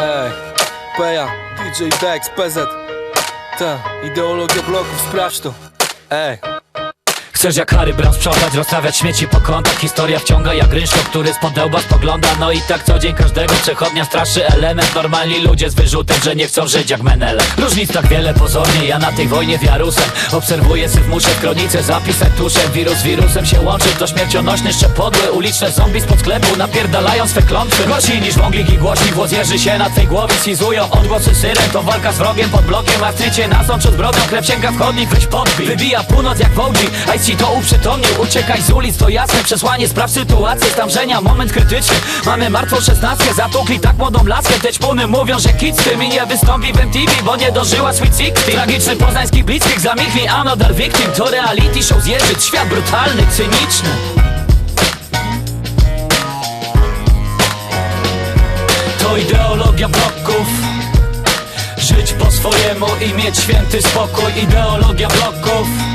Ej, Peja, DJ Dex, PZ Ta, ideologia bloków, sprawdź to Ej, Chcesz jak Harry Brown sprzątać, rozstawiać śmieci po kątach. Historia wciąga jak rynsztok, który z podełba spogląda No i tak co dzień każdego przechodnia straszy element. Normalni ludzie z wyrzutem, że nie chcą żyć jak Menele. Różnic tak wiele pozornie, ja na tej wojnie wiarusem. Obserwuję syf, muszę w kronice zapisać tuszem Wirus wirusem się łączy, to śmiercionośny szczepodły Uliczne zombie spod sklepu napierdalają swe klątwy. Gorsi niż wąglik i głośnik, głos jeży się na twej głowie Schizują odgłosy syren, to walka z wrogiem pod blokiem A strycie nasącz od brodą, krew sięga w chodnik, weź podbij. Wybija północ jak w OG, IC to uprzytomnił Uciekaj z ulic, to jasne przesłanie Spraw sytuację stężenia, moment krytyczny. Mamy martwą szesnastkę, zatukli tak młodą laskę Te ćpuny mówią, że kit z tym i nie wystąpi w MTV Bo nie dożyła Sweet Sixty. Tragiczny poznański blitzkrieg zamilkli another victim To reality show zjeżyć, świat brutalny, cyniczny. To ideologia bloków. Żyć po swojemu i mieć święty spokój Ideologia bloków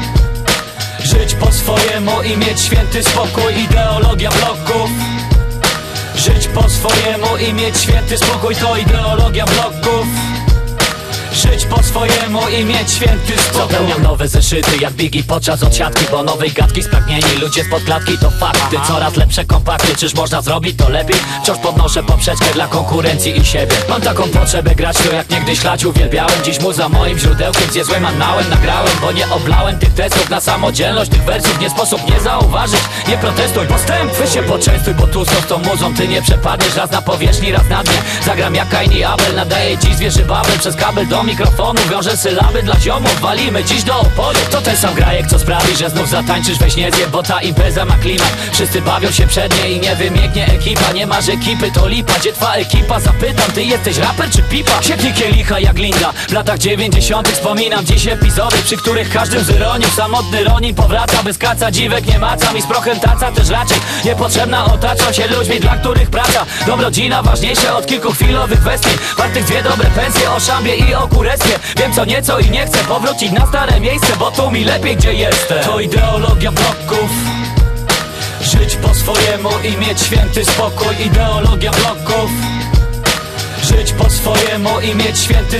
swojemu i mieć święty spokój. Ideologia bloków. Żyć po swojemu i mieć święty spokój To ideologia bloków Żyć po swojemu i mieć święty spokój Zapełniam nowe zeszyty jak bigi podczas odsiadki Bo nowej gadki spragnieni ludzie spod klatki to fakty. Coraz lepsze kompakty, czyż można zrobić to lepiej? Wciąż podnoszę poprzeczkę dla konkurencji i siebie. Mam taką potrzebę grać to jak niegdyś lać. Uwielbiałem Dziś muza moim źródełkiem, gdzie złe manałem nagrałem Bo nie oblałem tych testów. Na samodzielność Tych wersów nie sposób nie zauważyć. Nie protestuj, postęp, wy się poczęstuj Bo tu z tą muzą. Ty nie przepadniesz Raz na powierzchni, raz na dnie. Zagram jak Kain i Abel, nadaję dziś zwierzy babel Przez kabel do mikrofonu wiążę sylaby dla ziomów Walimy dziś do oporu. To ten sam grajek, co sprawi, że znów zatańczysz Weź nie zje, bo ta impreza ma klimat. Wszyscy bawią się przednie i nie wymięknie ekipa. Nie masz ekipy, to lipa, gdzie twa ekipa? Zapytam, ty jesteś raper czy pipa? Sieknie kielicha jak Linda W latach dziewięćdziesiątych wspominam dziś epizody Przy których każdym z samotny Ronin powraca. Bez kaca dziwek nie maca mi z prochem taca też raczej Niepotrzebna otaczam się ludźmi, dla których praca. Dobrodzina ważniejsza od kilku chwilowych kwestii Wartych dwie dobre pensje o szambie i o Wiem co nieco i nie chcę powrócić na stare miejsce Bo tu mi lepiej gdzie jestem. To ideologia bloków. Żyć po swojemu i mieć święty spokój. Ideologia bloków. Żyć po swojemu i mieć święty